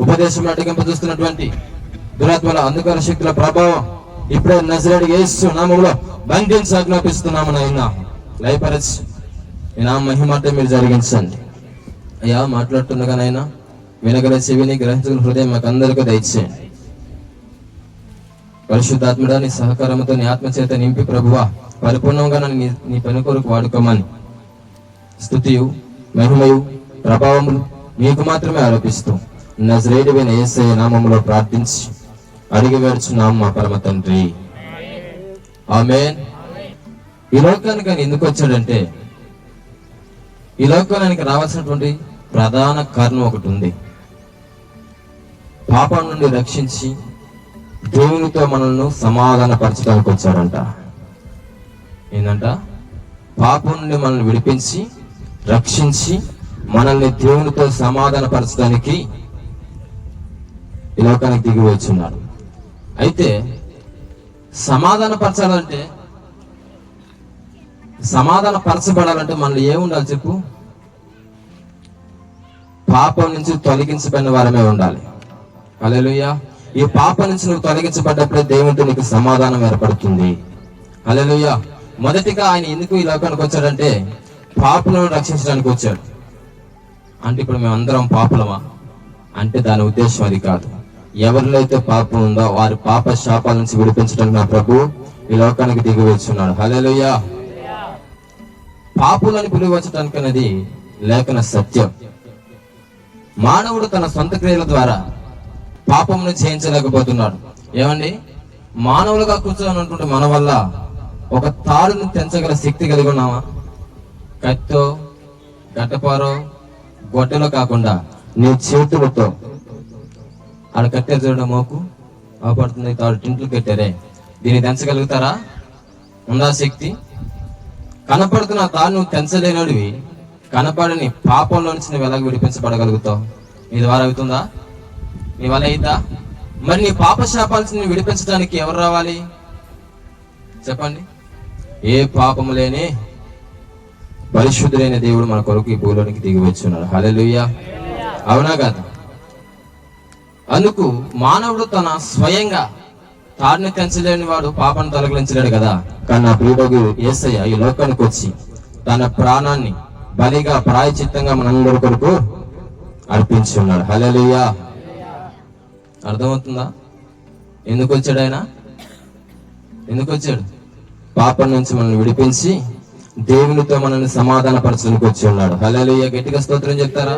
ఉపదేశం అడ్డగింప చూస్తున్నటువంటి దురాత్మల అంధకార శక్తుల ప్రభావం ఇప్పుడే నజరేడు యేసు నామంలో బంధించి ఆజ్ఞాపిస్తున్నాము నాయన. లయపరచి. నా మహిమాటే మీరు జరిగించండి. అయ్యా మాట్లాడుతుండగానైనా వినగల చెవిని గ్రహించిన హృదయం మాకు అందరికీ దయచేయండి. పరిశుద్ధాత్ముడా నీ సహకారంతో నీ ఆత్మచేత నింపి ప్రభువా పరిపూర్ణంగా నన్ను నీ నీ పని కొరకు వాడుకోమని. స్థుతియు మహిమయు ప్రభావములు నీకు మాత్రమే ఆరోపిస్తూ నజరేడువైన యేసయ్య నామంలో ప్రార్థించి అడిగి వేడుచున్నాం మా పరమ తండ్రి. ఆమె ఈ లోకానికి ఆయన ఎందుకు వచ్చాడంటే ఈ లోకానికి రావాల్సినటువంటి ప్రధాన కారణం ఒకటి ఉంది. పాపం నుండి రక్షించి దేవునితో మనల్ని సమాధానపరచడానికి వచ్చాడంట. ఏంటంట పాపం నుండి మనల్ని విడిపించి రక్షించి మనల్ని దేవునితో సమాధానపరచడానికి ఈ లోకానికి దిగి వచ్చున్నాడు. అయితే సమాధానపరచాలంటే సమాధాన పరచబడాలంటే మనలో ఏముండాలి చెప్పు? పాపం నుంచి తొలగించబడిన వారమే ఉండాలి. అలెలుయ్యా ఈ పాపం నుంచి నువ్వు తొలగించబడ్డప్పుడే దేవునితో నీకు సమాధానం ఏర్పడుతుంది. అలెలుయ్యా మొదటిగా ఆయన ఎందుకు ఈ లోకానికి వచ్చాడంటే పాపులను రక్షించడానికి వచ్చాడు. అంటే ఇప్పుడు మేము అందరం పాపులమా? అంటే దాని ఉద్దేశం అది కాదు. ఎవరిలో అయితే పాపం ఉందో వారి పాప శాపాల నుంచి విడిపించడానికి నా ప్రభు ఈ లోకానికి దిగి వచ్చున్నాడు. హల్లెలూయా. పాపులని పిలువచ్చటానికి అనేది లేఖన సత్యం. మానవుడు తన సొంత క్రియల ద్వారా పాపమును చేయించలేకపోతున్నాడు. ఏమండి? మానవులుగా కూర్చొని ఉంటుంటే మన వల్ల ఒక తాడును తెంచగల శక్తి కలిగి ఉన్నామా? కత్తో గడ్డపారో గొడ్డలో కాకుండా నీ చేతులతో ఆడ కట్టెలు చూడడం మాకు అవపడుతుంది తాడు టింట్లు కట్టారే దీన్ని తెంచగలుగుతారా ఉందా శక్తి? కనపడుతున్న తాను నువ్వు తెంచలేనడివి. కనపడని పాపంలో నుంచి నువ్వు ఎలాగ విడిపించబడగలుగుతావు? నీ ద్వారా అవుతుందా? నీ వల్ల అయిద్దా మరి నీ పాప శాపాల విడిపించడానికి ఎవరు రావాలి? చెప్పండి. ఏ పాపము లేని పరిశుద్ధులైన దేవుడు మన కొరకు ఈ భూలోనికి దిగి వచ్చున్నాడు హల్లెలూయా. అవునా కదా? అందుకు మానవుడు తన స్వయంగా తాడిని తెంచలేని వాడు పాపను తొలగించలేడు కదా. కానీ నా ప్రియుడు ఏసయ్య ఈ లోకానికి వచ్చి తన ప్రాణాన్ని బలిగా ప్రాయచిత్తంగా మనందరి కొరకు అర్పించి ఉన్నాడు హలలియా అర్థమవుతుందా? ఎందుకు వచ్చాడు ఆయన? ఎందుకు వచ్చాడు? పాపం నుంచి మనల్ని విడిపించి దేవునితో మనల్ని సమాధానపరచడానికి వచ్చి ఉన్నాడు. హలలియ గట్టిగా స్తోత్రం చెప్తారా?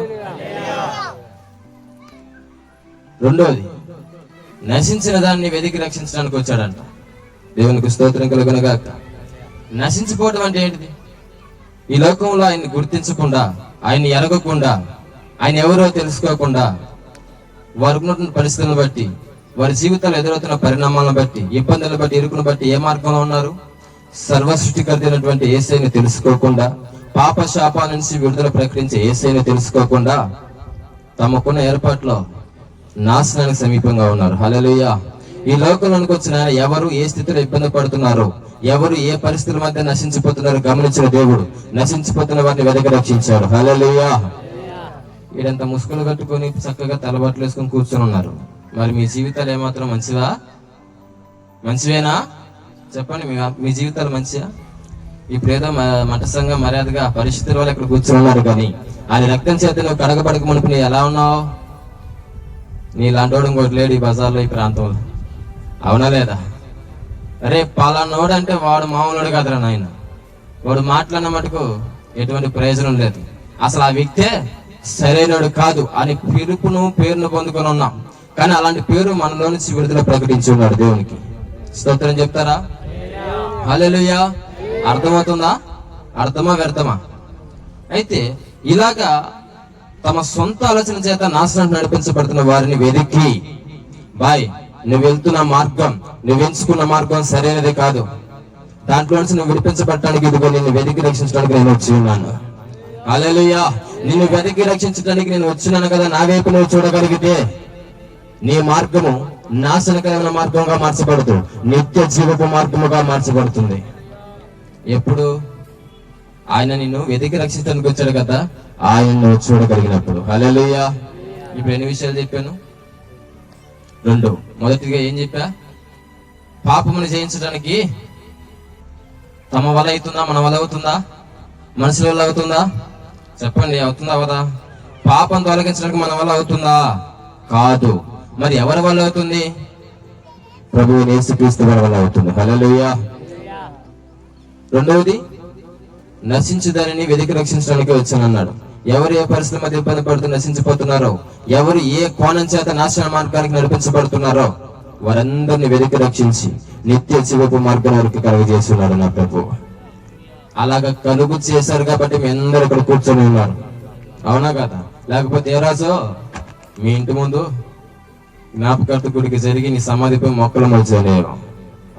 రెండోది నశించిన దాన్ని వెతికి రక్షించడానికి వచ్చాడంట. దేవునికి స్తోత్రం కలుగునగాక. నశించిపోవడం అంటే ఏంటిది? ఈ లోకంలో ఆయన్ని గుర్తించకుండా ఆయన్ని ఎరగకుండా ఆయన ఎవరో తెలుసుకోకుండా వారికి ఉన్నటువంటి పరిస్థితులను బట్టి వారి జీవితాలు ఎదురవుతున్న పరిణామాలను బట్టి ఇబ్బందులను బట్టి ఇరుకును బట్టి ఏ మార్గంలో ఉన్నారు? సర్వ సృష్టికర్త ఏసైని తెలుసుకోకుండా పాప శాపాల నుంచి విడుదల ప్రకటించే ఏసైని తెలుసుకోకుండా తమకున్న ఏర్పాట్లో నాశనానికి సమీపంగా ఉన్నారు. హలలుయ ఈ లోకంలోనికి వచ్చిన ఎవరు ఏ స్థితిలో ఇబ్బంది పడుతున్నారు ఎవరు ఏ పరిస్థితుల మధ్య నశించిపోతున్నారు గమనించిన దేవుడు నశించిపోతున్న వారిని వెదక రక్షించారు హల్లెలూయా. వీడంతా ముసుగులు కట్టుకొని చక్కగా తలబాట్లు వేసుకొని కూర్చొని ఉన్నారు. మరి మీ జీవితాలు ఏమాత్రం మంచివా? మంచివేనా? చెప్పండి మీ మీ జీవితాలు మంచివా ఇప్పుడేదో మ- మఠసంగా మర్యాదగా పరిస్థితుల వాళ్ళు ఇక్కడ కూర్చొని ఉన్నారు కానీ ఆయన రక్తం చేత నువ్వు కడగబడక మునుపు ఎలా ఉన్నావు? నీ లాంటోడు ఇంకోటి లేడు ఈ బజార్లో ఈ ప్రాంతంలో. అవునా లేదా? అరే పలానోడు అంటే వాడు మామూలుడు కదరా నాయన. వాడు మాట్లాడిన మటుకు ఎటువంటి ప్రయోజనం లేదు. అసలు ఆ వ్యక్తే సరైనడు కాదు అని పిలుపును పేరును పొందుకొని ఉన్నాం. కానీ అలాంటి పేరు మనలో నుంచి విడుదల ప్రకటించి ఉన్నాడు దేవునికి. స్తోత్రం చెప్తారా? హల్లెలూయా. అర్థమవుతుందా? అర్థమా వ్యర్థమా? అయితే ఇలాగా తమ సొంత ఆలోచన చేత నాశనం నడిపించబడుతున్న వారిని వెతికి బాయ్ నువ్వు వెళ్తున్న మార్గం నువ్వు ఎంచుకున్న మార్గం సరైనది కాదు. దాంట్లో నుంచి నువ్వు విడిపించబడటానికి ఇదిగో నిన్ను వెతికి రక్షించడానికి నేను వచ్చి ఉన్నాను. అలలుయా నిన్ను వెతికి రక్షించడానికి నేను వచ్చినాను కదా నా వైపు నువ్వు చూడగలిగితే నీ మార్గము నాశనకరమైన మార్గంగా మార్చబడుతూ నిత్య జీవపు మార్గముగా మార్చబడుతుంది. ఎప్పుడు? ఆయన నిన్ను వెతికి రక్షించడానికి వచ్చాడు కదా ఆయన నువ్వు చూడగలిగినప్పుడు. హల్లెలూయా. ఇప్పుడు ఎన్ని విషయాలు చెప్పాను? రెండు. మొదటిగా ఏం చెప్పా? పాపమును జయించడానికి తమ వల్ల అవుతుందా? మన వల్ల అవుతుందా? మనుషుల వల్ల అవుతుందా? చెప్పండి అవుతుందా అవదా పాపం తొలగించడానికి మన వల్ల అవుతుందా? కాదు. మరి ఎవరి వల్ల అవుతుంది? ప్రభు యేసుక్రీస్తు వల్ల అవుతుంది. హల్లెలూయా. రెండవది నశించుదానిని వెతికి రక్షించడానికి వచ్చానన్నాడు. ఎవరు ఏ పరిస్థితుల మధ్య ఇబ్బంది పడుతూ నశించిపోతున్నారో ఎవరు ఏ కోణం చేత నాశన మార్గానికి నడిపించబడుతున్నారో వారందరిని వెతికి రక్షించి నిత్య శివపు మార్గం వరకు కలుగజేస్తున్నాడు నా ప్రభు. అలాగ కలుగు చేశారు కాబట్టి మీ అందరూ ఇక్కడ కూర్చొని ఉన్నారు. అవునా కదా? లేకపోతే ఏ రాజు మీ ఇంటి ముందు జ్ఞాపకర్త గుడికి జరిగి నీ సమాధిపై మొక్కలు మొలిచేయలేవు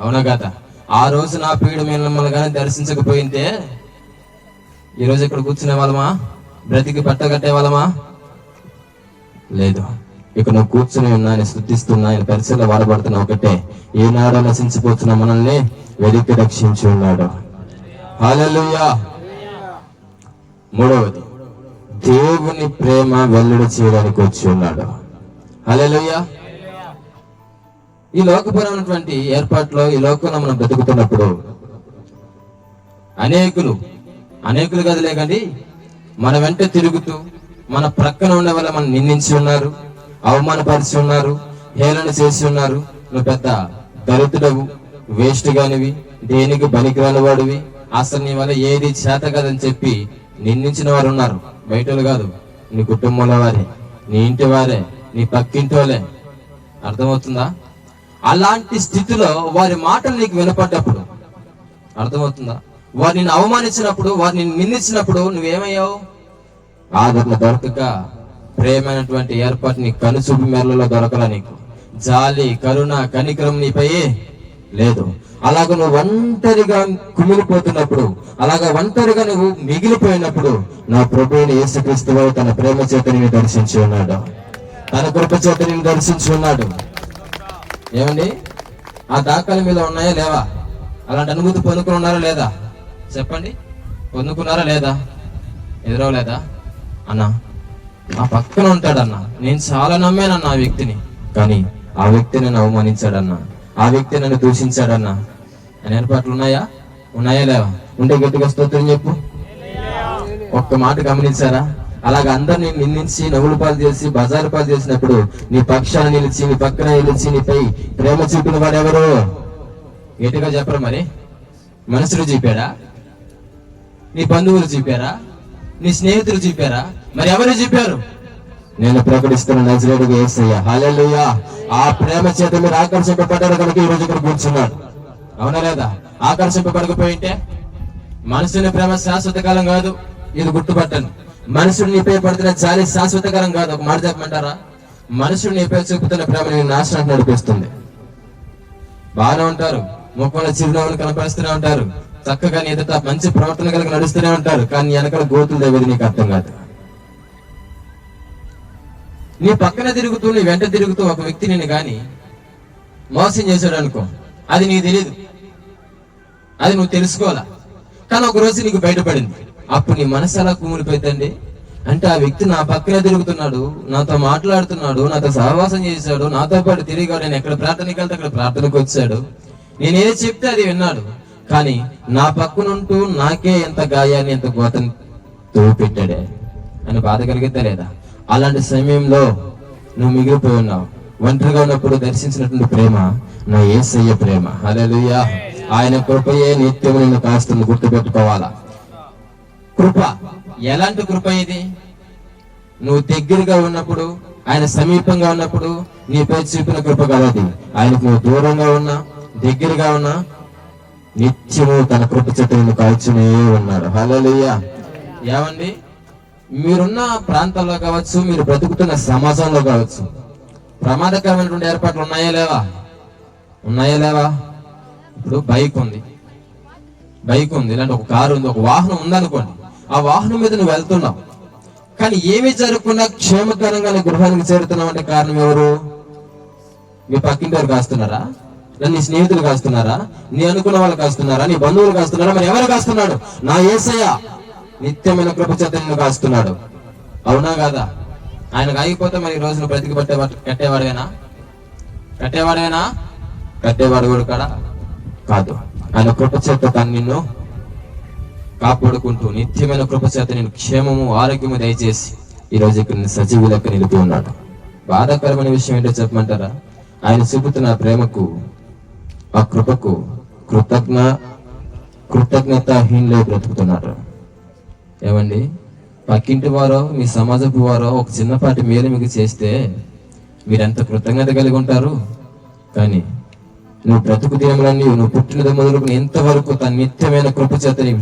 అవునా కదా? ఆ రోజు నా పీడ మిమ్మల్ని కానీ దర్శించకపోయింటే ఈ రోజు ఇక్కడ కూర్చునే వాళ్ళమా? బ్రతికి పట్టగట్టే వాళ్ళమా? లేదు. ఇక నువ్వు కూర్చుని ఉన్నా ఆయన శుద్ధిస్తున్నా ఆయన పరిచయలో వాడబడుతున్నా ఒకటే. ఏనాడో నశించిపోతున్న మనల్ని వెలికి రక్షించి ఉన్నాడు. హల్లెలూయా. మూడవది దేవుని ప్రేమ వెల్లడి చేయడానికి వచ్చి ఉన్నాడు. హల్లెలూయా. ఈ లోకపరమైనటువంటి ఏర్పాట్లో ఈ లోకంలో మనం బ్రతుకుతున్నప్పుడు అనేకులు అనేకులు గదిలే కానీ మన వెంట తిరుగుతూ మన ప్రక్కన ఉండే వాళ్ళ మనం నిందించి ఉన్నారు అవమానపరిచి ఉన్నారు హేళన చేసి ఉన్నారు. నువ్వు పెద్ద దళితుడవు వేస్ట్ గానివి దేనికి పనికిరాని వాడివి. అసలు నీ వల్ల ఏది చేత కదని చెప్పి నిందించిన వారు ఉన్నారు. బయటలు కాదు నీ కుటుంబంలో వారే నీ ఇంటి వారే నీ పక్కింటి వాళ్ళే. అర్థమవుతుందా? అలాంటి స్థితిలో వారి మాటలు నీకు వినపడ్డప్పుడు అర్థమవుతుందా? వారు నిన్ను అవమానించినప్పుడు వారు నిన్ను నిందించినప్పుడు నువ్వేమయ్యావు? ఆదరణ దొరకక ప్రేమైనటువంటి ఏర్పాటుని కనుచూపు మేరలలో దొరకల నీకు. జాలి కరుణ కనికరం నీపై లేదు. అలాగ నువ్వు ఒంటరిగా కుమిలిపోతున్నప్పుడు అలాగ ఒంటరిగా నువ్వు మిగిలిపోయినప్పుడు నా ప్రభువుని యేసుక్రీస్తు వారు తన ప్రేమ చేతని దర్శించి ఉన్నాడు. తన కృప చేతని దర్శించి ఉన్నాడు. ఏమండి? ఆ దాఖలు మీద ఉన్నాయా? లేవా? అలాంటి అనుభూతి పొందుకుని ఉన్నారా లేదా? చెప్పండి. పొందుకున్నారా లేదా? ఎదురవలేదా? అన్నా నా పక్కన ఉంటాడన్నా. నేను చాలా నమ్మానన్న ఆ వ్యక్తిని. కానీ ఆ వ్యక్తి నన్ను అవమానించాడన్నా. ఆ వ్యక్తి నన్ను దూషించాడన్నా. అని ఏర్పాట్లు ఉన్నాయా? ఉన్నాయా లేవా? ఉంటే గట్టిగా స్తోత్రం చెప్పు. ఒక్క మాట గమనించారా? అలాగ అందరిని నిందించి నవ్వుల పాలు చేసి బజారు పాలు చేసినప్పుడు నీ పక్షాన నిలిచి నీ పక్కన నిలిచి నీపై ప్రేమ చూపిన వాడెవరు? గట్టిగా చెప్పరు మరి? మనుషులు చూపాడా నీ బంధువులు చూపారా నీ స్నేహితులు చూపారా మరి ఎవరు చూపారు నేను ప్రకటిస్తున్న నజరేడుగా ఏసయ్య. ఆ ప్రేమ చేత మీరు ఆకర్షింపబడ్డారు కనుక ఈ రోజు ఇక్కడ కూర్చున్నారు. అవునా లేదా? ఆకర్షింపబడకపోయింటే? మనుషుని ప్రేమ శాశ్వత కాలం కాదు ఇది గుర్తుపట్టండి మనుషుడు నీపై పడుతున్న జాలి శాశ్వత కాలం కాదు ఒక మాట చెప్పమంటారా? మనుషుడు నీపై చూపుతున్న ప్రేమ నేను నాశనానికి నడిపిస్తుంది. బాగానే ఉంటారు. ముఖంలో చిరునవ్వులు కనపరుస్తూనే ఉంటారు. చక్కగా ఎదుట మంచి ప్రవర్తన కలిగి నడుస్తూనే ఉంటారు. కానీ వెనకాల గోతులు దగ్గర నీకు అర్థం కాదు. నీ పక్కన తిరుగుతూ నీ వెంట తిరుగుతూ ఒక వ్యక్తి నిన్ను కానీ మోసం చేశాడు అనుకో అది నీకు తెలియదు అది నువ్వు తెలుసుకోవాలా? కానీ ఒక రోజు నీకు బయటపడింది. అప్పుడు నీ మనసు ఎలా కుమిలిపోయిందండి అంటే ఆ వ్యక్తి నా పక్కనే తిరుగుతున్నాడు నాతో మాట్లాడుతున్నాడు నాతో సహవాసం చేశాడు నాతో పాటు తిరిగాడు నేను ఎక్కడ ప్రార్థనకి వెళ్తే అక్కడ ప్రార్థనకు వచ్చాడు. నేనేది చెప్తే అది విన్నాడు. కానీ నా పక్కనుంటూ నాకే ఎంత గాయాన్ని ఎంత గోతని తోపెట్టాడే? అని బాధ కలిగితే లేదా? అలాంటి సమయంలో నువ్వు మిగిలిపోయి ఉన్నావు. ఒంటరిగా ఉన్నప్పుడు దర్శించినటువంటి ప్రేమ నా ఏసయ్య ప్రేమ. హల్లెలూయా. ఆయన కృపయే నిత్యం నిన్ను కాస్తుంది గుర్తుపెట్టుకోవాలా? కృప. ఎలాంటి కృప ఇది? నువ్వు దగ్గరగా ఉన్నప్పుడు ఆయన సమీపంగా ఉన్నప్పుడు నీ పేరు చూపిన కృప కలది ఆయనకు నువ్వు దూరంగా ఉన్నా దగ్గరగా ఉన్నా నిత్యము తన కృప చెట్టు కాల్చునే ఉన్నారు. హల్లెలూయా. ఏమండి? మీరున్న ప్రాంతాల్లో కావచ్చు మీరు బ్రతుకుతున్న సమాజంలో కావచ్చు ప్రమాదకరమైనటువంటి ఏర్పాట్లు ఉన్నాయా లేవా? ఉన్నాయా లేవా? ఇప్పుడు బైక్ ఉంది. బైక్ ఉంది. ఇలాంటి ఒక కారు ఉంది. ఒక వాహనం ఉందనుకోండి. ఆ వాహనం మీద నువ్వు వెళ్తున్నావు. కానీ ఏమి జరగకుండా క్షేమకరంగా గృహానికి చేరుతున్నావు అంటే కారణం ఎవరు? మీ పక్కింటి వారు కాస్తున్నారా? నన్ను నీ స్నేహితులు కాస్తున్నారా? నీ అనుకున్న వాళ్ళు కాస్తున్నారా? నీ బంధువులు కాస్తున్నారా? మరి ఎవరు కాస్తున్నాడు? నా ఏసయ్య నిత్యమైన కృపచేత నిన్ను కాస్తున్నాడు. అవునా కాదా? ఆయనకు ఆగిపోతే మరి ఈ రోజున బ్రతికి పట్టే కట్టేవాడేనా? కట్టేవాడేనా? కట్టేవాడు కూడా కాడా? కాదు. ఆయన కృపచేత తను నిన్ను కాపాడుకుంటూ నిత్యమైన కృపచేత నేను క్షేమము ఆరోగ్యము దయచేసి ఈ రోజు ఇక్కడ నిన్ను సజీవు లెక్క నిలిపి ఉన్నాడు. బాధాకరమైన విషయం ఏంటో చెప్పమంటారా? ఆయన చూపుతున్న ప్రేమకు ఆ కృపకు కృతజ్ఞ కృతజ్ఞతాహీనులే బ్రతుకుతున్నారు. ఏమండి? పక్కింటి వారో మీ సమాజపు వారో ఒక చిన్నపాటి మేలు మీకు చేస్తే మీరెంత కృతజ్ఞత కలిగి ఉంటారు? కానీ నువ్వు బ్రతుకు దినములన్నీ నువ్వు పుట్టినది మొదలుకుని ఇంతవరకు తన నిత్యమైన కృప చేతని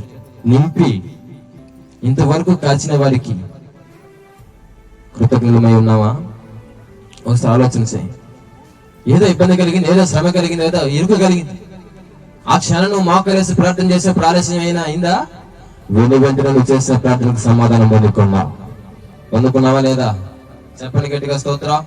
నింపి ఇంతవరకు కాచిన వారికి కృతజ్ఞులమై ఉన్నావా? ఒకసారి ఆలోచన చేయి. ఏదో ఇబ్బంది కలిగింది ఏదో శ్రమ కలిగింది ఏదో ఇరుకు కలిగింది. ఆ క్షణం నువ్వు మోకరేసి ప్రార్థన చేసే ఆలస్యం అయినా అయిందా? వెను వెంటనే నువ్వు చేసిన ప్రార్థనకు సమాధానం పొందుకున్నా. పొందుకున్నావా లేదా? చెప్పండి గట్టిగా స్తోత్రం.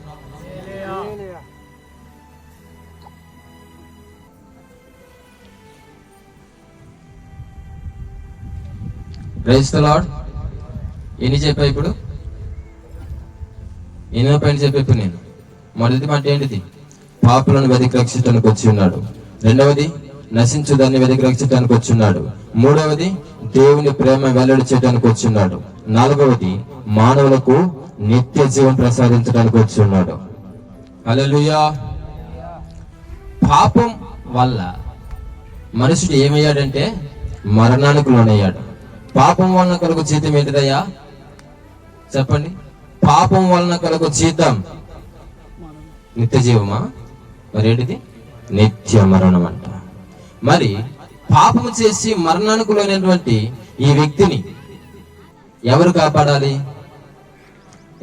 లార్డ్ ఎన్ని చెప్పా ఇప్పుడు? ఎన్నో పైన చెప్పా ఇప్పుడు నేను. మొదటి మాట ఏంటిది? పాపులను వెతికి రక్షించడానికి వచ్చి ఉన్నాడు. రెండవది నశించు దాన్ని వెతికి రక్షించడానికి వచ్చి ఉన్నాడు. మూడవది దేవుని ప్రేమ వెల్లడి చేయడానికి వచ్చి ఉన్నాడు. నాలుగవది మానవులకు నిత్య జీవం ప్రసాదించడానికి వచ్చి ఉన్నాడు. హల్లెలూయా. పాపం వల్ల మనుషుడు ఏమయ్యాడంటే మరణానికి లోనయ్యాడు. పాపం వలన కొరకు జీతం ఏంటిదయ్యా? చెప్పండి. పాపం వలన కొరకు జీతం నిత్య జీవమా? మరి ఏంటిది నిత్య మరణం అంట మరి పాపము చేసి మరణానికి లోనైనటువంటి ఈ వ్యక్తిని ఎవరు కాపాడాలి?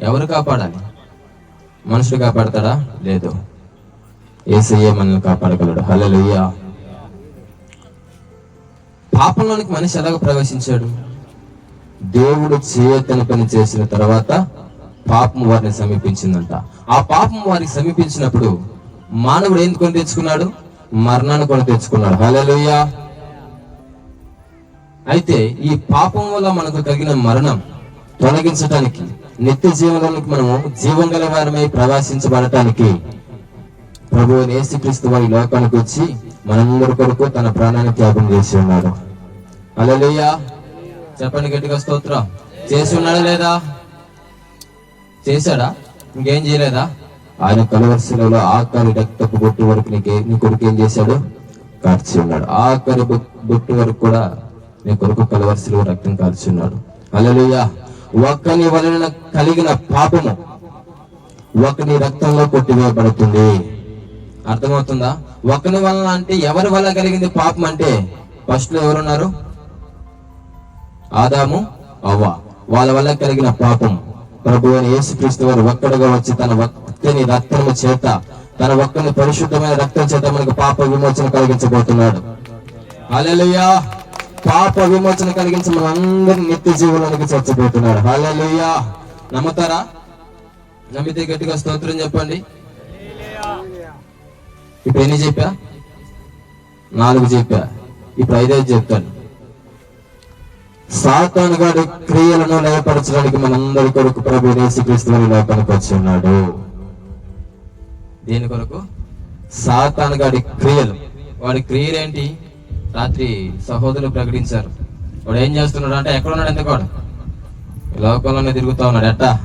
ఎవరు కాపాడాలి? మనుషుడు కాపాడతాడా? లేదు. ఏసయ్యే మనల్ని కాపాడగలడు. హల్లెలూయా. పాపంలోనికి మనిషి ఎలాగ ప్రవేశించాడు? దేవుడు చేయతని పని చేసిన తర్వాత పాపం వారిని సమీపించిందంట. ఆ పాపం వారికి సమీపించినప్పుడు మానవుడు ఏం కొని తెచ్చుకున్నాడు? మరణాన్ని కొని తెచ్చుకున్నాడు. హల్లెలూయా. అయితే ఈ పాపం వల్ల మనకు కలిగిన మరణం తొలగించటానికి నిత్య జీవనానికి మనము జీవం గల వారమై ప్రవేశించబడటానికి ప్రభు నేసిక్రీస్తు వారి లోకానికి వచ్చి మనందరి కొరకు తన ప్రాణాన్ని త్యాగం చేసి ఉన్నాడు. అలలుయ్యా చెప్పండి గట్టిగా స్తోత్రం. చేసి ఉన్నాడా లేదా? చేశాడా? ఇంకేం చేయలేదా? ఆయన కలవరిశిలలో ఆఖరి రక్తపు బొట్టు వరకు నీకే నీ కొడుకు ఏం చేశాడు? కార్చి ఉన్నాడు. ఆఖరి బొట్టు వరకు కూడా నీ కొడుకు కలవరిశిలో రక్తం కార్చి ఉన్నాడు. అలలుయ్యా ఒక్కని వలన కలిగిన పాపము ఒకని రక్తంలో కొట్టివేయబడుతుంది. అర్థమవుతుందా? ఒకని వలన అంటే ఎవరి వల్ల కలిగింది పాపం అంటే ఫస్ట్లో ఎవరున్నారు? ఆదాము అవ్వ. వాళ్ళ వల్ల కలిగిన పాపం. ప్రభు అని యేసుక్రీస్తు వారు ఒక్కడుగా వచ్చి తన ఒక్కని రక్తము చేత తన ఒక్కని పరిశుద్ధమైన రక్తం చేత మనకు పాప విమోచన కలిగించబోతున్నాడు. హలలుయా పాప విమోచన కలిగించి మన అందరిని నిత్య జీవులోనికి చచ్చబోతున్నాడు హలలుయా నమ్ముతారా? నమ్మితే గట్టిగా స్తోత్రం చెప్పండి. ఇప్పుడు ఎన్ని చెప్పా? నాలుగు చెప్పా. ఇప్పుడు ఐదైదు చెప్తాను. సాతాను గారి క్రియలను లయపరచడానికి మనందరి కొరకు ప్రభు యేసుక్రీస్తు వారి లోకానికి వచ్చి ఉన్నాడు. దేని కొరకు? సాతాను గాడి క్రియలు. వాడి క్రియలు ఏంటి రాత్రి సహోదరులు ప్రకటించారు. వాడు ఏం చేస్తున్నాడు అంటే ఎక్కడ ఉన్నాడు ఎందుకు లోకంలోనే తిరుగుతా ఉన్నాడు. ఎట్టా?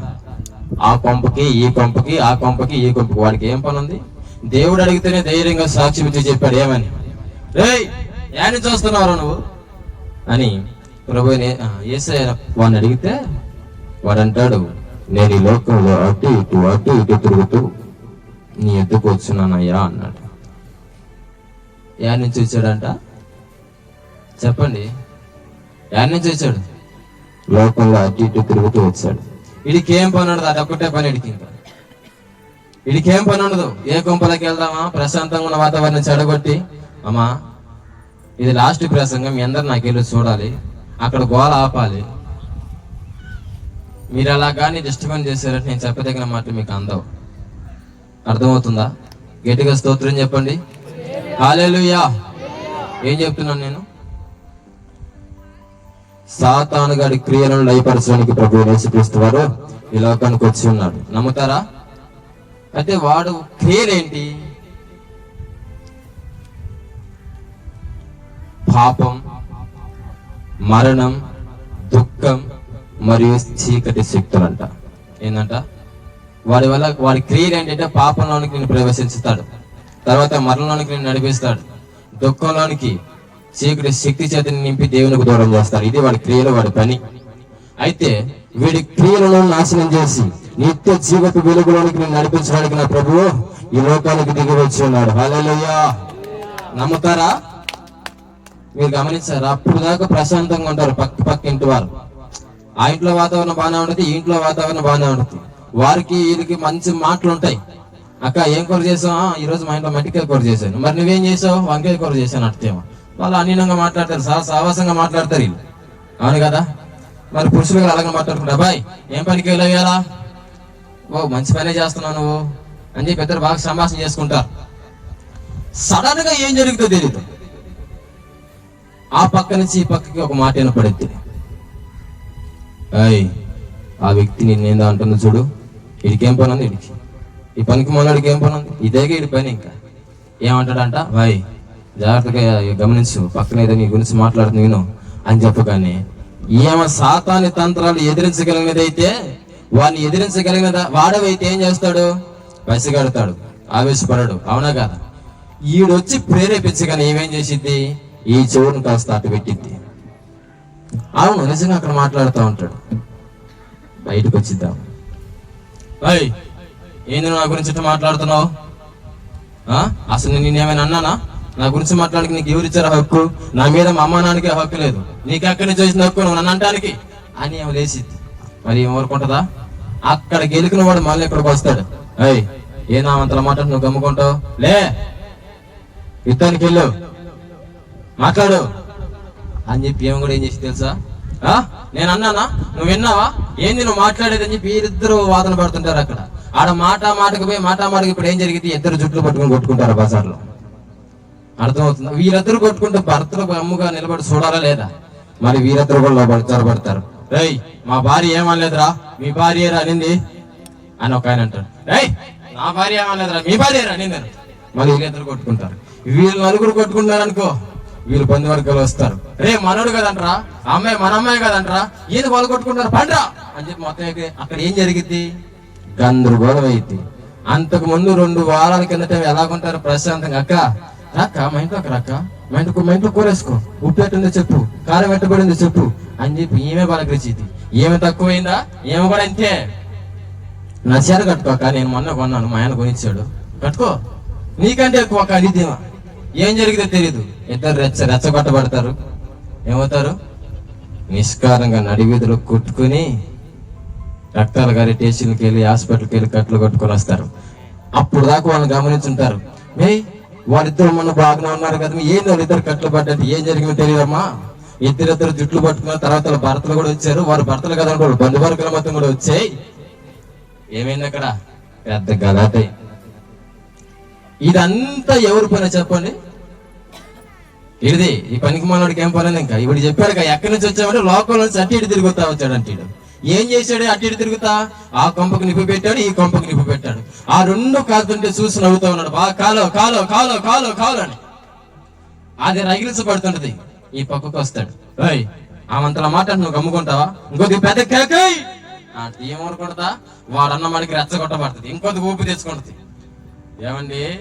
ఆ కొంపకి ఈ కొంపకి ఆ కొంపకి ఈ కొంపకి. వాడికి ఏం పని ఉంది దేవుడు అడిగితేనే ధైర్యంగా సాక్షి విద్య చెప్పాడు. ఏమని? రేయ్ యాని చూస్తున్నావు నువ్వు? అని ప్రభు ఏసే వాడిని అడిగితే వాడు అంటాడు నేను ఈ లోకంలో అటు ఇటు అటు ఇటు తిరుగుతూ నీ ఎద్దుకు వచ్చున్నానయ్యా అన్నాడు యాడ్ నుంచి వచ్చాడంట చెప్పండి. యాడ్ నుంచి వచ్చాడు లోకంలో అటు ఇటు తిరుగుతూ వచ్చాడు. వీడికి ఏం పని ఉండదు అది ఒక్కటే పని వీడికి ఇంకా. వీడికి ఏం పని ఉండదు ఏ కొంపలకి వెళ్దామా ప్రశాంతంగా ఉన్న వాతావరణం చెడగొట్టి అమ్మా ఇది లాస్ట్ ప్రసంగం మీ అందరు నాకు వెళ్ళి చూడాలి అక్కడ గోల ఆపాలి. మీరు అలా కానీ డిస్టర్బెన్స్ చేశారంటే నేను చెప్పదగిన మాట మీకు అందవు. అర్థమవుతుందా? గట్టిగా స్తోత్రం చెప్పండి. కాలేలుయా ఏం చెప్తున్నాను నేను? సాతాను గారి క్రియలను లయపరచడానికి ప్రభు యేసుక్రీస్తు వారు ఈ లోకానికి వచ్చి ఉన్నాడు నమ్ముతారా? అయితే వాడు క్రియలేంటి? పాపం మరణం దుఃఖం మరియు చీకటి శక్తులంట. ఏంటంట వాడి వల్ల వాడి క్రియలు ఏంటంటే పాపంలోనికి నేను ప్రవేశించుతాడు. తర్వాత మరణంలోనికి నేను నడిపిస్తాడు. దుఃఖంలోనికి చీకటి శక్తి చేతిని నింపి దేవునికి దూరం చేస్తాడు. ఇది వాడి క్రియలు వాడి పని. అయితే వీడి క్రియలను నాశనం చేసి నిత్య జీవపు వెలుగులోనికి నేను నడిపించడానికి నా ప్రభువు ఈ లోకానికి దిగి వచ్చి ఉన్నాడు. హల్లెలూయా. నమ్ముతారా? మీరు గమనించారు? అప్పుడు దాకా ప్రశాంతంగా ఉంటారు. పక్క పక్క ఇంటి వారు. ఆ ఇంట్లో వాతావరణం బాగానే ఉంటుంది ఈ ఇంట్లో వాతావరణం బాగానే ఉంటుంది వారికి వీరికి మంచి మాటలు ఉంటాయి. అక్క ఏం కూర చేసావు? ఈ రోజు మా ఇంట్లో మట్టికాయ కూర చేశాను. మరి నువ్వేం చేసావు? వంకాయ కూర చేశాను అంటేమో వాళ్ళు అన్నినంగా మాట్లాడతారు. చాలా సావాసంగా మాట్లాడతారు వీళ్ళు. అవును కదా? మరి పురుషులు కూడా అలాగే మాట్లాడుకుంటా అబ్బాయి ఏం పనికి వెళ్ళాలా ఓ మంచి పనే చేస్తున్నావు నువ్వు అని చెప్పి ఇద్దరు బాగా సంభాషణ చేసుకుంటారు. సడన్గా ఏం జరుగుతుందో తెలియదు ఆ పక్క నుంచి ఈ పక్కకి ఒక మాట వినపడుద్ది. అయ్ ఆ వ్యక్తి నిన్నేందా అంటుంది చూడు. వీడికి ఏం పని ఉంది వీడికి? ఈ పనికి మొన్నడికి ఏం పని ఉంది? ఇదేగా వీడి పని ఇంకా. ఏమంటాడంట? బాయ్ జాగ్రత్తగా గమనించు పక్కన ఏదో నీ గురించి మాట్లాడుతుంది విను అని చెప్పగానే ఏమ సాతాని తంత్రాలు ఎదిరించగలిగినదైతే వాడిని ఎదిరించగలిగిన వాడవైతే ఏం చేస్తాడు? పసిగడతాడు ఆవేశపడడు అవునా కదా? ఈడొచ్చి ప్రేరేపించగానే ఏమేం చేసిద్ది? ఈ చెవును కాస్త అటు పెట్టిద్ది. అవును నిజంగా అక్కడ మాట్లాడుతూ ఉంటాడు. బయటకు వచ్చిద్దాం అయ్ ఏంది నా గురించి ఇట్లా మాట్లాడుతున్నావు? ఆ? అసలు నేను ఏమైనా అన్నానా? నా గురించి మాట్లాడడానికి నీకు ఎవరు హక్కు? నా మీద మా అమ్మ నాన్నకి హక్కు లేదు. నీకు ఎక్కడి నుంచి వచ్చిన హక్కు? నువ్వు నన్ను అంటానికి అని ఏమో లేచిద్ది. మరి ఏం ఊరుకుంటుందా? అక్కడ గెలికిన వాడు మళ్ళీ ఇక్కడికి వస్తాడు? అయ్ ఏ నా అంతలా మాట నువ్వు గమ్ముకుంటావు? లే యుద్ధానికి వెళ్ళు. మాట్లాడు. అని చెప్పి ఏమి కూడా ఏం చేసి తెలుసా? నేను అన్నానా నువ్వు విన్నావా? ఏంది నువ్వు మాట్లాడేది అని చెప్పి వీరిద్దరు వాదన పడుతుంటారు అక్కడ. ఆడ మాట మాటకు పోయి మాట మాటకి ఇప్పుడు ఏం జరిగింది? ఇద్దరు జుట్లు పట్టుకొని కొట్టుకుంటారు బజార్లో. అర్థమవుతుంది? వీరిద్దరు కొట్టుకుంటే భర్తలు అమ్ముగా నిలబడి చూడాలా లేదా? మరి వీరిద్దరు కూడా పడతారు. చొరబడతారు రై మా భార్య ఏమనలేదురా? మీ భార్య ఏరా అనింది? అని ఒక ఆయన అంటాడు. రై నా భార్య ఏమనలేదురా? మీ భార్య ఏరా అనింది మళ్ళీ వీళ్ళిద్దరు కొట్టుకుంటారు. వీళ్ళు నలుగురు కొట్టుకుంటారు అనుకో వీళ్ళు పంది వర్గాలు వస్తారు. రే మనోడు కదంట్రా? ఆ అమ్మాయి మన అమ్మాయి కదంట్రా? ఏది వాళ్ళు కొట్టుకుంటారు పండ్రా! అని చెప్పి మొత్తం అక్కడ ఏం జరిగింది గందరగోళం అయింది అంతకు ముందు రెండు వారాల కిందట ఎలాగుంటారు ప్రశాంతంగా అక్క రక్క మా ఇంట్లోకి రక్క. మా ఇంట్లో మా ఇంట్లో కూరేసుకో. ఉప్పు ఎట్టుందో చెప్పు. కారం ఎట్టబడిందో చెప్పు. అని చెప్పి ఏమే బలకరిచింది ఏమి తక్కువైందా? ఏమి కూడా అంతే నా చీర కట్టుకోక నేను మొన్న కొన్నాను మా ఆయన కొనిచ్చాడు. కట్టుకో. నీకంటే ఎక్కువ ఖరీదేమా ఏం జరిగిందో తెలియదు ఇద్దరు రెచ్చ రెచ్చగొట్టబడతారు ఏమవుతారు? నిష్కారంగా నడివీధిలో కొట్టుకుని రక్తాలు గారి స్టేషన్కి వెళ్ళి హాస్పిటల్కి వెళ్ళి కట్లు కొట్టుకొని వస్తారు. అప్పుడు దాకా వాళ్ళని గమనించుంటారు. మే వాళ్ళిద్దరు మొన్న బాగానే ఉన్నారు కదా ఏం వాళ్ళిద్దరు కట్లు పడ్డట్టు. ఏం జరిగిందో తెలియదమ్మా. ఇద్దరిద్దరు జుట్లు పట్టుకున్న తర్వాత భర్తలు కూడా వచ్చారు. వారు భర్తలు కదా కూడా బంధు వర్గాల మొత్తం కూడా వచ్చాయి. ఏమైంది అక్కడ? పెద్ద గలాటే. ఇదంతా ఎవరి పైన చెప్పండి? ఇది ఈ పనికి మనోడికి ఏం పోలేదు ఇంకా? ఇప్పుడు చెప్పాడు కదా, ఎక్కడి నుంచి వచ్చామంటే లోకల్ నుంచి అటు ఇటు తిరుగుతా వచ్చాడు అంటాడు. ఏం చేశాడు? అటు ఇటు తిరుగుతా? ఆ కొంపకు నిప్పు పెట్టాడు ఈ కొంపకు నిప్పు పెట్టాడు. ఆ రెండు కాలుతుంటే చూసి నవ్వుతా ఉన్నాడు. బాగా కాలో కాలో కాలో కాలో కాలో అని. అది రగిలించబడుతుంటది ఈ పక్కకు వస్తాడు. ఏయ్ ఆమంతల మాట నువ్వు గమ్ముకుంటావా? ఇంకొద్ది పెద్ద కేకై ఏమనుకుంటా వాడన్న మనకి రెచ్చగొట్టబడుతుంది. ఇంకొద్ది ఊపి తెచ్చుకుంటుంది. ఏమండి?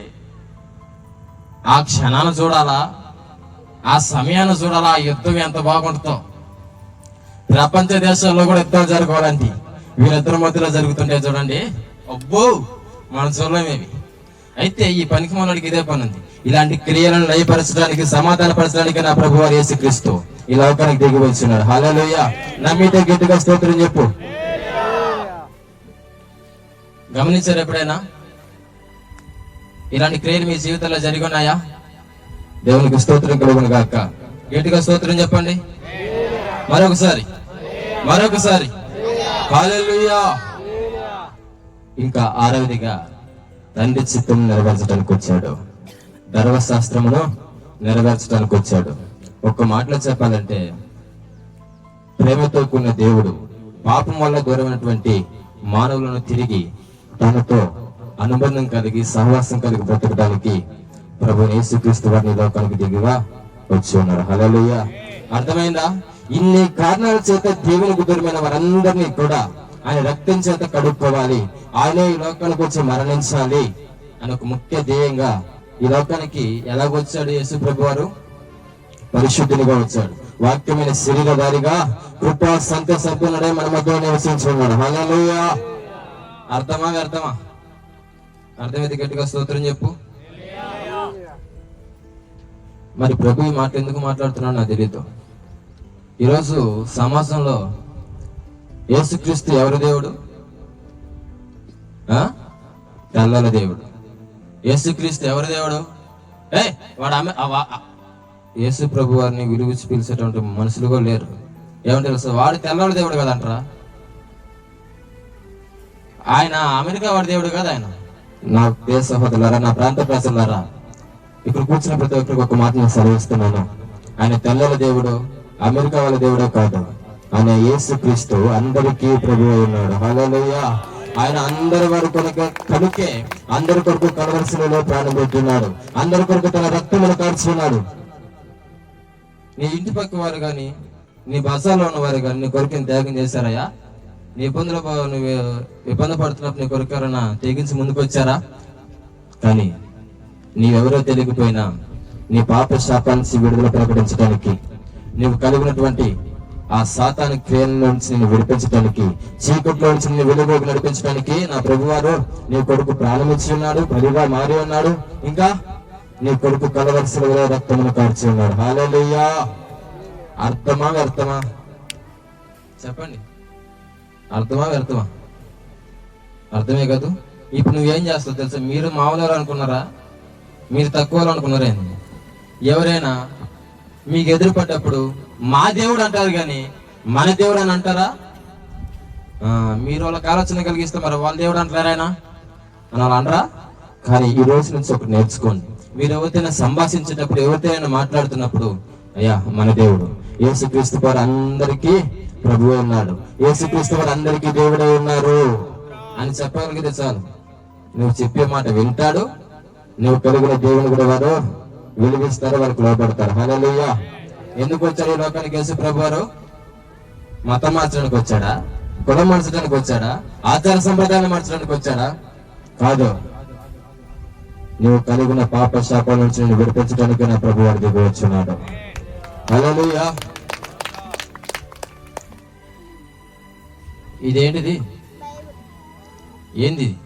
ఆ క్షణాన్ని చూడాలా? ఆ సమయాన్ని చూడాలా? ఆ యుద్ధం ఎంత బాగుంటుందో. ప్రపంచ దేశాల్లో కూడా యుద్ధం జరగాలంటే వీరిద్దరి మధ్యలో జరుగుతుంటే చూడండి. అబ్బో! మనం చూడలేమేమి అయితే ఈ పనికి మనోడికి ఇదే పని ఉంది ఇలాంటి క్రియలను లయపరచడానికి సమాధానపరచడానికి నా ప్రభు వారు యేసుక్రీస్తు ఈ లోకానికి దిగి వచ్చినాడు. హలోయ నమ్మితే గట్టిగా స్తోత్రం చెప్పు. గమనించారు ఎప్పుడైనా? ఇలాంటి క్రియలు మీ జీవితంలో జరిగి ఉన్నాయా? దేవునికి స్తోత్రం కలుగును గాక. గట్టిగా స్తోత్రం చెప్పండి. మరొకసారి. మరొకసారి. హల్లెలూయా. ఇంకా ఆరవదిగా తండ్రి చిత్తం నెరవేర్చడానికి వచ్చాడు. ధర్మశాస్త్రమును నెరవేర్చడానికి వచ్చాడు. ఒక్క మాటలో చెప్పాలంటే ప్రేమతో కూడిన దేవుడు పాపం వల్ల దూరమైనటువంటి మానవులను తిరిగి తనతో అనుబంధం కలిగి సహవాసం కలిగి బ్రతకడానికి ప్రభు యేసుక్రీస్తు వారిని ఈ లోకానికి దిగిగా వచ్చి ఉన్నారు. హల్లెలూయ. అర్థమైందా? ఇన్ని కారణాల చేత దేవునికి దూరమైన వారందరినీ కూడా ఆయన రక్తం చేత కడుక్కోవాలి. ఆయనే ఈ లోకానికి వచ్చి మరణించాలి అని ఒక ముఖ్య ధ్యేయంగా ఈ లోకానికి ఎలాగొచ్చాడు యేసు ప్రభు వారు పరిశుద్ధునిగా వచ్చాడు. వాక్యమైన శరీరధారిగా కృపా సంత సంపన్నుడే మన మధ్య నివసించున్నాడు హల్లెలూయ. అర్థమా అర్థమా అర్థమైతే గట్టిగా స్తోత్రం చెప్పు. మరి ప్రభు ఈ మాట ఎందుకు మాట్లాడుతున్నాడు నాకు తెలియదు ఈరోజు సమాజంలో యేసుక్రీస్తు ఎవరి దేవుడు? ఆ? తెల్లల దేవుడు. యేసుక్రీస్తు ఎవరి దేవుడు? ఏ వాడు ఆమె యేసు ప్రభు వారిని విలువిచ్చి పిలిచేటువంటి మనుషులు కూడా లేరు. ఏమంటే తెలుసు? వాడు తెల్లల దేవుడు కదంటారా? ఆయన అమెరికా వాడి దేవుడు కదా ఆయన. నా దేశ సహోదరులారా నా ప్రాంత ప్రజలారా ఇక్కడ కూర్చున్న ప్రతి ఒక్కరికి ఒక మాట నేను సెలవిస్తున్నాను. ఆయన తెల్లల దేవుడు అమెరికా వాళ్ళ దేవుడే కాదు. ఆయన యేసు క్రీస్తు అందరికీ ప్రభు ఉన్నాడు. హల్లెలూయా. ఆయన అందరి వారి కొరకు కనుకే అందరి కొరకు కలవరసలలో ప్రాణం పెట్టున్నాడు అందరి కొరకు తన రక్తములు కార్చున్నాడు నీ ఇంటి పక్క వారు కానీ నీ బసాలో ఉన్న వారు కానీ నీ కొరకు త్యాగం చేశారయ్యా? నీ ఇబ్బందులు నువ్వు ఇబ్బంది పడుతున్నప్పుడు నీ కొరకు ఎవరైనా తెగించి ముందుకు వచ్చారా కానీ నీవెవరో తెలియకపోయినా నీ పాప శాపాన్ని విడుదల ప్రకటించడానికి నీవు కలిగినటువంటి ఆ సాతాను క్రియల నుంచి నేను విడిపించడానికి చీకట్లో నుంచి నేను వెలుగులోకి నడిపించడానికి నా ప్రభువారు నీ కొడుకు ప్రారంభించి ఉన్నాడు బలిగా మారి ఉన్నాడు ఇంకా నీ కొడుకు కలవలసిన రక్తమును కార్చి ఉన్నాడు. హాలేలుయ్యా అర్థమా వ్యర్థమా? చెప్పండి. అర్థమా వ్యర్థమా? అర్థమే కాదు. ఇప్పుడు నువ్వేం చేస్తావు తెలుసా? మీరు మామూలు అనుకున్నారా? మీరు తక్కువ అనుకున్నారేంది ఎవరైనా మీకు ఎదురుపడ్డప్పుడు మా దేవుడు అంటారు కానీ మన దేవుడు అని అంటారా? ఆ, మీరు వాళ్ళకి ఆలోచన కలిగిస్తే మరి వాళ్ళ దేవుడు అంటారాయనా అని వాళ్ళు అనరా? కానీ ఈ రోజు నుంచి ఒకటి నేర్చుకోండి. మీరు ఎవరితోనైనా సంభాషించేటప్పుడు ఎవరితోనైనా మాట్లాడుతున్నప్పుడు అయ్యా మన దేవుడు. యేసుక్రీస్తు వారు అందరికీ ప్రభు ఉన్నాడు. యేసుక్రీస్తు వారు అందరికీ దేవుడై ఉన్నారు. అని చెప్పగలిగితే చాలు. నువ్వు చెప్పే మాట వింటాడు నువ్వు కలిగిన దేవుని కూడా వారు వెలిగిస్తారు వారికి లోపడతారు హల్లెలూయా. ఎందుకు వచ్చాడు ఈ లోకానికి యేసు ప్రభు వారు మతం మార్చడానికి వచ్చాడా? కులం మార్చడానికి వచ్చాడా? ఆచార సంప్రదాయాలు మార్చడానికి వచ్చాడా? కాదు. నువ్వు కలిగిన పాప శాపం నుంచి నేను విడిపించడానికి నా ప్రభు వారి దిగి వచ్చున్నాడు హల్లెలూయా. ఇదేంటిది? ఏంది?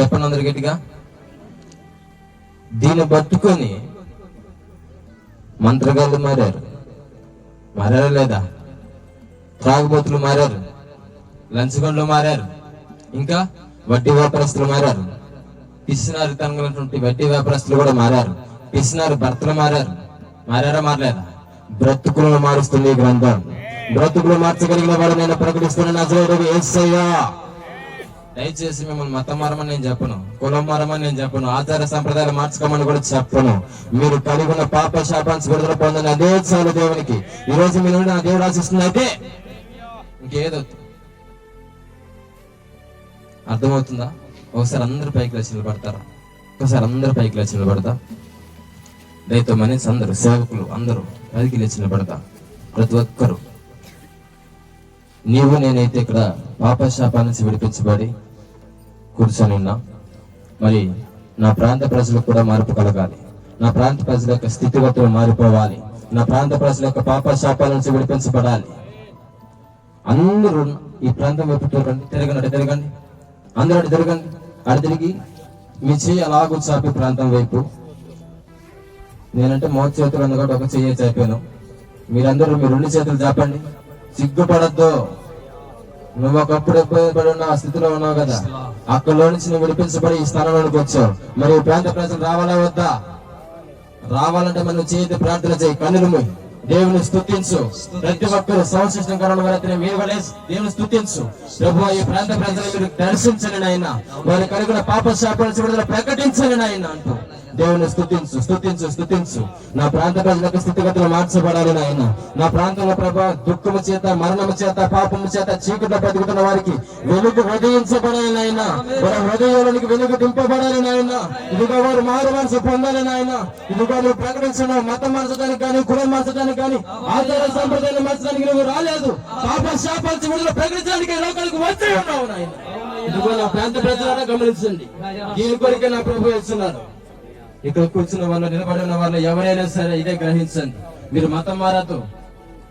చెప్పండి అందరు గట్టిగా. దీన్ని పట్టుకొని మంత్రగాళ్ళు మారారు. మారారా లేదా? త్రాగుబోతులు మారారు. లంచగొండలు మారారు. ఇంకా వడ్డీ వ్యాపారస్తులు మారారు. పిసినారు తనటువంటి వడ్డీ వ్యాపారస్తులు కూడా మారారు. పిసినారు భర్తలు మారారు. మారారా మారలేదా? బ్రతుకులను మారుస్తుంది ఈ గ్రంథం. బ్రతుకులు మార్చగలిగిన వాడు నేను ప్రకటిస్తున్న నజరేయుడు యేసయ్యా. దయచేసి మిమ్మల్ని మతం మారమని నేను చెప్పను కులం మారమని నేను చెప్పను ఆచార సంప్రదాయాలు మార్చుకోమని కూడా చెప్పను. మీరు కలిగి ఉన్న పాప శాపాన్ని విడుదల పొందని అదే చాలు దేవునికి. ఈ రోజు మీ నుండి నా దేవుడు ఆశిస్తుంది అయితే ఇంకేదొద్దు అర్థమవుతుందా? ఒకసారి అందరు పైకి లక్షలు పడతారా ఒకసారి అందరు పైకి లక్షలు పడతా దయతో మనిషి అందరు సేవకులు అందరూ పైకి లక్షలు పడతా ప్రతి ఒక్కరు. నీవు నేనైతే ఇక్కడ పాప శాపా విడిపించబడి కూర్చొని ఉన్నా మరి నా ప్రాంత ప్రజలకు కూడా మార్పు కలగాలి. నా ప్రాంత ప్రజల యొక్క స్థితిగతులు మారిపోవాలి. నా ప్రాంత ప్రజల యొక్క పాప శాపాల నుంచి విడిపించబడాలి. అందరూ ఈ ప్రాంతం వైపు చూడండి తిరగండి అటు తిరగండి. అందరూ అటు తిరగండి. అటు తిరిగి మీ చెయ్యి అలాగూ చాపి ప్రాంతం వైపు. నేనంటే మోత చేతులు ఉంది ఒక చెయ్యి చాపాను. మీరందరూ మీ రెండు చేతులు చాపండి. సిగ్గుపడద్దు. నువ్వు ఒకప్పుడు ఇబ్బంది ఉన్న స్థితిలో ఉన్నావు కదా. అక్కడలో నుంచి నువ్వు విడిపించబడి ఈ స్థానంలోనికి వచ్చావు. మరి ప్రాంత ప్రజలు రావాలా వద్దా? రావాలంటే మనం చేతి ప్రార్థన చేయి కన్నులు మూయి. దేవుని స్థుతించు ప్రతి ఒక్కరు సంశిష్టం కారణం వారి మీరు దేవుని స్థుతించు ప్రభు ఈ ప్రాంత ప్రజలు మీరు దర్శించండి నాయన. వారి కలిగిన పాప శాపాల విడుదల ప్రకటించండి నాయన అంటూ. దేవుని స్థుతించు స్థుతించు స్థుతించు నా ప్రాంత ప్రజలకు స్థితిగతులు మార్చబడాలి నాయన. నా ప్రాంతంలో ప్రభా దుఃఖము చేత మరణము చేత పాపము చేత చీకట్లో బతుకుతున్న వారికి వెలుగు హృదయించబడాలి నాయన. వారి హృదయంలోనికి వెలుగు దింపబడాలి నాయన. ఇదిగో వారు మారు మనసు పొందాలి నాయన. ఇదిగో నువ్వు ప్రకటించిన మతం మార్చడానికి కానీ కులం మార్చడానికి కానీ ఆచార సంప్రదాయాలు మార్చడానికి నువ్వు రాలేదు. పాప శాపాలు విడుదల ప్రకటించడానికి లోకాలకు వచ్చి ఉన్నావు నాయన. ఇదిగో నా ప్రాంత ప్రజలను గమనించండి. దీని కొరికే నా ప్రభు వెళ్తున్నారు ఇక్కడ కూర్చున్న వాళ్ళు నిలబడి ఉన్న వాళ్ళు ఎవరైనా సరే ఇదే గ్రహించండి. మీరు మతం మారతో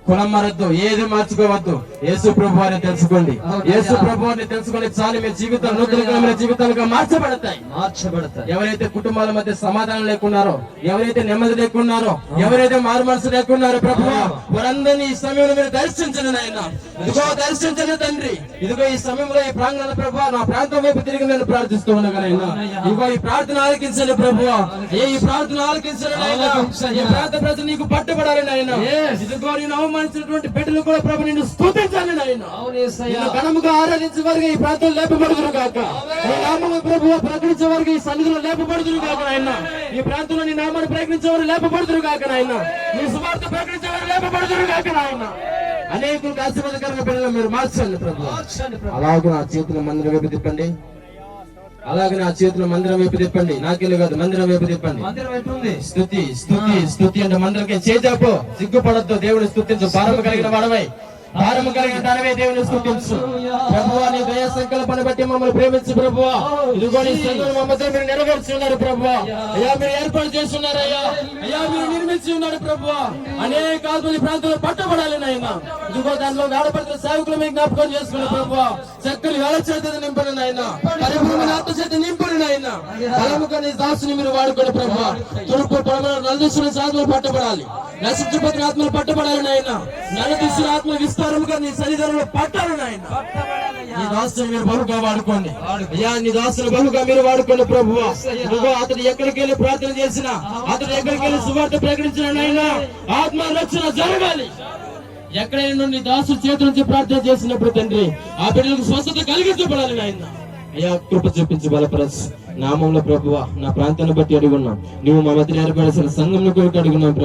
కులం మారద్దు ఏది మార్చుకోవద్దు. యేసు ప్రభు వారిని తెలుసుకోండి యేసు ప్రభు వారిని తెలుసుకొని చాలు మీ జీవితాలు నూతనమైన జీవితాలుగా మార్చబడతాయి. మార్చబడతాయి. ఎవరైతే కుటుంబాల మధ్య సమాధానం లేకున్నారో ఎవరైతే నెమ్మది లేకున్నారో ఎవరైతే మారు మనసు లేకున్నారో ప్రభు వారందరినీ ఈ సమయంలో మీరు దర్శించండి నాయన. ఇదిగో దర్శించండి తండ్రి. ఇదిగో ఈ సమయంలో ఈ ప్రాంగణ ప్రభు నా ప్రాంతం వైపు తిరిగి నేను ప్రార్థిస్తూ ఉండగలైనా ఇదిగో ఈ ప్రార్థన ఆలకించండి ప్రభు ఏ ఈ ప్రార్థన ఆలకించండి ఈ ప్రాంత ప్రజలు నీకు పట్టుబడాలి నాయన. ఇదిగో నేను అవమానించినటువంటి బిడ్డలు కూడా ప్రభు నిన్ను స్తుతించాలి నాయన. ఘనముగా ఆరాధించే వారికి ఈ ప్రాంతం లేపబడుదురు కాక నీ నామము ప్రభు ప్రకటించే వారికి ఈ సన్నిధిలో లేపబడుదురు కాక నాయన. ఈ ప్రాంతంలో నీ నామాన్ని ప్రకటించే వారు లేపబడుదురు కాక నాయన. నీ సువార్త ప్రకటించే వారు లేపబడుదురు కాక నాయన. అనేకులకు ఆశీర్వాదకరంగా పిల్లలు మీరు మార్చండి ప్రభు. మార్చండి ప్రభు. అలాగే నా చేతుల మందిరం వైపు తిప్పండి. అలాగే నా చేతుల మందిరం వైపు తిప్పండి. నాకెళ్ళు కాదు మందిరం వైపు తిప్పండి. స్థుతి స్థుతి స్థుతి అంటే మందరికి. చేజాపు సిగ్గుపడద్దు. దేవుని స్థుతించు భారము కలిగిన వాడవై. భారము కలిగిన దానవే దేవుని స్థుతించు ప్రభువా నీ దయ సంకల్పాన్ని బట్టి మమ్మల్ని ప్రేమించు ప్రభువా. ఇదిగో నీ సంఘం మమ్మతో మీరు నెరవేర్చున్నారు ప్రభువా. అయ్యా మీరు ఏర్పాటు చేస్తున్నారు అయ్యా. అయ్యా మీరు నిర్మించి ఉన్నారు ప్రభువా. అనేక ఆత్మని ప్రాంతంలో పట్టబడాలి నాయన. ఇదిగో దానిలో ఆడపడుతున్న సేవకులు మీకు జ్ఞాపకం చేసుకున్నారు ప్రభువా. చక్కని వేల చేత నింపని నాయన. పరిపూర్ణ ఆత్మ చేత నింపని నాయన. బలముగా నీ దాసుని మీరు వాడుకోండి ప్రభువా. తూర్పు పడమర నలుదిశల సాధువులు పట్టబడాలి. నశించిపోతున్న ఆత్మలు పట్టబడాలి నాయన. ఆత్మ విస్తారముగా నీ సన్నిధానంలో పట్టాలి నాయన. నీ దాసుని మీరు బహుగా వాడుకోండి. అయ్యా నీ దాసుని బహుగా మీరు వాడుకోండి ప్రభువా. నువ్వు అతడు ఎక్కడికి వెళ్ళి ప్రార్థన చేసినా అతడు ఎక్కడికి వెళ్ళి సువార్త ప్రకటించిన నాయన ఆత్మ రక్షణ జరగాలి. ఎక్కడైనా నుండి దాసు చేతి నుంచి ప్రార్థన చేసినప్పుడు తండ్రి ఆ బిడ్డలకు స్వస్థత కలిగించబడాలి నాయన. అయ్యా కృప చూపించి బలపరచు. నామంలో ప్రభువా నా ప్రాంతాన్ని బట్టి అడుగున్నాం నువ్వు మా మధ్య ఏర్పడాల్సిన సంఘంలో కొరకు అడుగున్నాం ప్రభు.